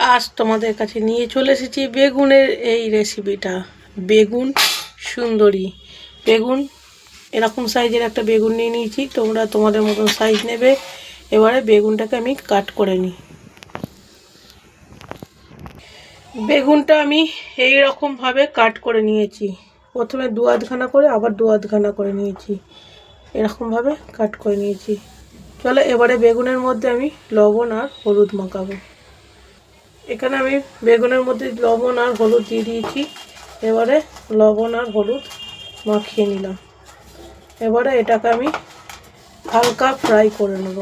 আজ তোমাদের কাছে নিয়ে চলে এসেছি বেগুনের এই রেসিপিটা বেগুন সুন্দরী। বেগুন, এরকম সাইজের একটা বেগুন নিয়ে নিয়েছি, তোমরা তোমাদের মতন সাইজ নেবে। এবারে বেগুনটাকে আমি কাট করে নিই। বেগুনটা আমি এই রকমভাবে কাট করে নিয়েছি। প্রথমে দু আধখানা করে, আবার দু আধখানা করে নিয়েছি। এরকমভাবে কাট করে নিয়েছি। চলো এবারে বেগুনের মধ্যে আমি লবণ আর হলুদ মাখাবো। এখানে আমি বেগুনের মধ্যে লবণ আর হলুদ দিয়ে দিয়েছি। এবারে লবণ আর হলুদ মাখিয়ে নিলাম। এবারে এটাকে আমি হালকা ফ্রাই করে নেব।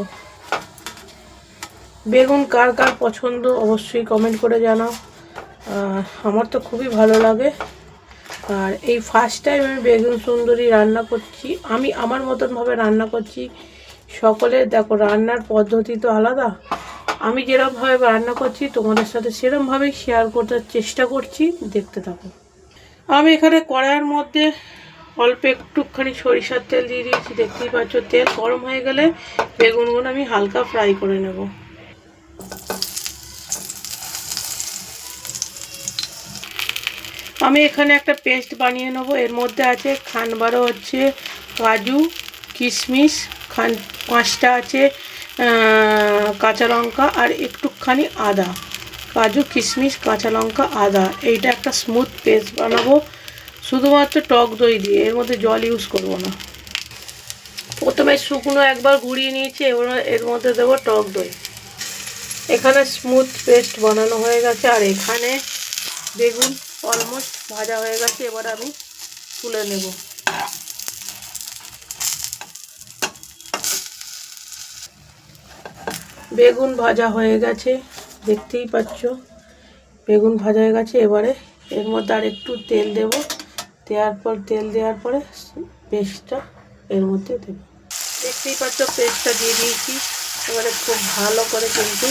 বেগুন কার কার পছন্দ অবশ্যই কমেন্ট করে জানাও। আমার তো খুবই ভালো লাগে। আর এই ফার্স্ট টাইম আমি বেগুন সুন্দরী রান্না করছি। আমি আমার মতনভাবে রান্না করছি। সকলের দেখো রান্নার পদ্ধতি তো আলাদা। আমি যেরকমভাবে রান্না করছি, তোমাদের সাথে সেরকমভাবেই শেয়ার করতে চেষ্টা করছি, দেখতে থাকো। আমি এখানে কড়াইয়ের মধ্যে অল্প একটুখানি সরিষার তেল দিয়ে দিয়েছি, দেখতেই পাচ্ছ, তেল গরম হয়ে গেলে বেগুনগুলো আমি হালকা ফ্রাই করে নেব। আমি এখানে একটা পেস্ট বানিয়ে নেব, এর মধ্যে আছে খানবারও হচ্ছে কাজু, কিশমিশ, খান পাঁচটা আছে কাঁচা লঙ্কা আর একটুখানি আদা। কাজু, কিশমিশ, কাঁচা লঙ্কা, আদা। এইটা একটা স্মুথ পেস্ট বানাবো। শুধুমাত্র টক দই দিয়ে। এর মধ্যে জল ইউজ করব না। প্রথমে শুকনো একবার গুঁড়িয়ে নিয়েছি, এবার এর মধ্যে দেবো টক দই। এখানে স্মুথ পেস্ট বানানো হয়ে গেছে। আর এখানে বেগুন অলমোস্ট ভাজা হয়ে গেছে। এবার আমি তুলে নেব। বেগুন ভাজা হয়ে গেছে, দেখতেই পাচ্ছ। বেগুন ভাজা হয়ে গেছে, এবারে এর মধ্যে আর একটু তেল দেব। দেওয়ার পর, তেল দেওয়ার পরে পেস্টটা এর মধ্যে দেব। দেখতেই পাচ্ছ, পেস্টটা দিয়ে দিয়েছি। এবারে খুব ভালো করে কিন্তু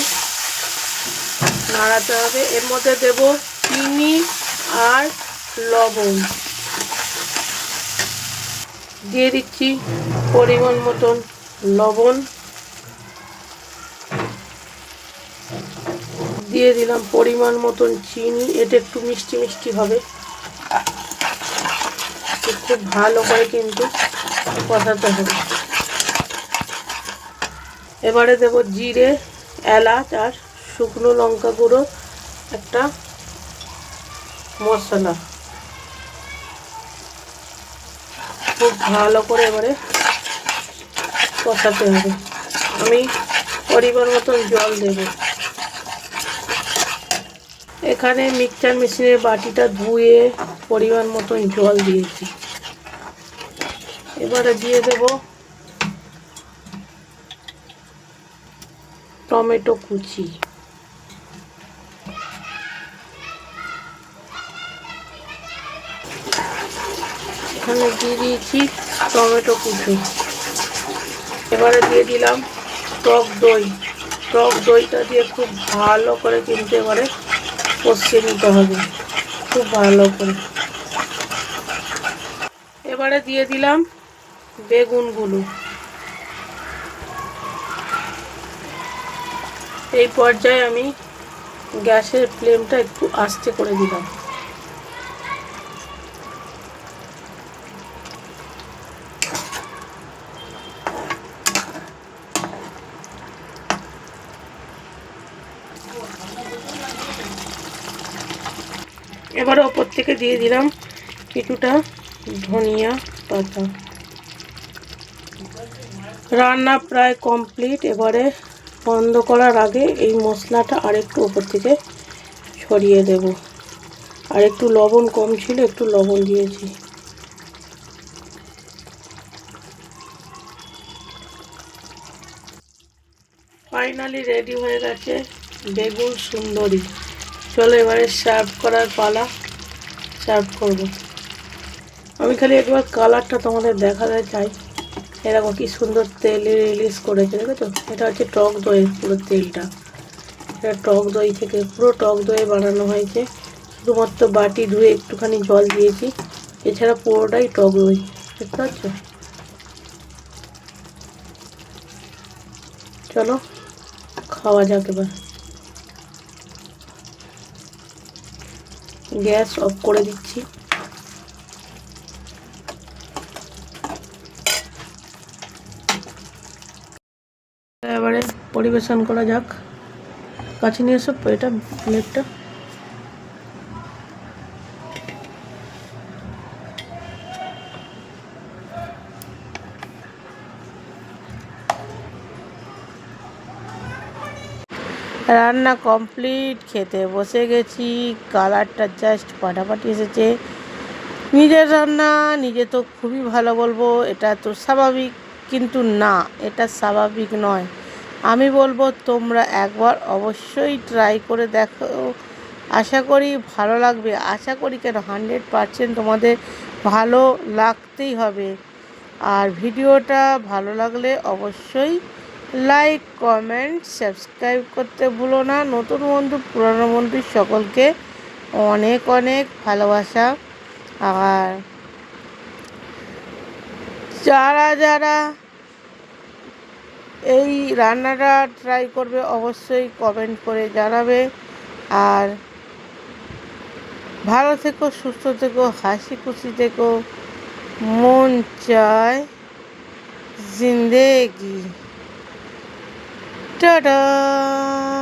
নাড়াতে হবে। এর মধ্যে দেব চিনি আর লবণ। দিয়ে দিচ্ছি পরিমাণ মতন লবণ। দিয়ে দিলাম পরিমাণ মতন চিনি। এটা একটু মিষ্টি মিষ্টি হবে। খুব ভালো করে কিন্তু কষাতে হবে। এবারে দেব জিরে, এলাচ আর শুকনো লঙ্কা গুঁড়ো, একটা মশলা। খুব ভালো করে এবারে কষাতে হবে। আমি পরিমাণ মতন জল দেব। এখানে মিক্সচার মেশিনের বাটিটা ধুয়ে পরিমাণ মতন জল দিয়েছি। এবারে দিয়ে দেব টমেটো কুচি। এখানে দিয়ে দিয়েছি টমেটো কুচি। এবারে দিয়ে দিলাম টক দই। টক দইটা দিয়ে খুব ভালো করে কিনতে এবারে কষিয়ে নিতে হবে। খুব ভালো করে। এবারে দিয়ে দিলাম বেগুনগুলো। এই পর্যায়ে আমি গ্যাসের ফ্লেমটা একটু আস্তে করে দিলাম। এবারে ওপর থেকে দিয়ে দিলাম কিছুটা ধনিয়া পাতা। রান্না প্রায় কমপ্লিট। এবারে বন্ধ করার আগে এই মশলাটা আরেকটু ওপর থেকে ছড়িয়ে দেব। আর একটু লবণ কম ছিল, একটু লবণ দিয়েছি। ফাইনালি রেডি হয়ে গেছে বেগুন সুন্দরী। চলো এবারে সার্ভ করার পালা। সার্ভ করব। আমি খালি একবার কালারটা তোমাদের দেখাতে চাই। এরকম কি সুন্দর তেল রিলিজ করেছে, দেখেছ? এটা হচ্ছে টক দইয়ের পুরো তেলটা। এটা টক দই থেকে, পুরো টক দই বানানো হয়েছে। শুধুমাত্র বাটি ধুয়ে একটুখানি জল দিয়েছি। এছাড়া পুরোটাই টক দই, দেখতে পাচ্ছ? চলো, খাওয়া যাক এবার। গ্যাস অফ করে দিচ্ছি। এবারে পরিবেশন করা যাক। কাছে নিয়ে এসো এটা প্লেটটা রান্না কমপ্লিট, খেতে বসে গেছি, কালারটা জাস্ট পাটাপাটি এসেছে। নিজের রান্না, নিজে তো খুবই ভালো বলব, এটা তো স্বাভাবিক, কিন্তু না, এটা স্বাভাবিক নয়। আমি বলব, তোমরা একবার অবশ্যই ট্রাই করে দেখো। আশা করি ভালো লাগবে। আশা করি কেন? হান্ড্রেড পারসেন্ট তোমাদের ভালো লাগতেই হবে। আর ভিডিওটা ভালো লাগলে অবশ্যই লাইক কমেন্ট সাবস্ক্রাইব করতে ভুলো না। নতুন বন্ধু, পুরনো বন্ধু সকলকে অনেক অনেক ভালোবাসা। আর যারা যারা এই রান্নাটা ট্রাই করবে, অবশ্যই কমেন্ট করে জানাবে। আর ভালো থেকো, সুস্থ থেকো, হাসি খুশি থেকো। মন চায় জিন্দেগি। Ta-da!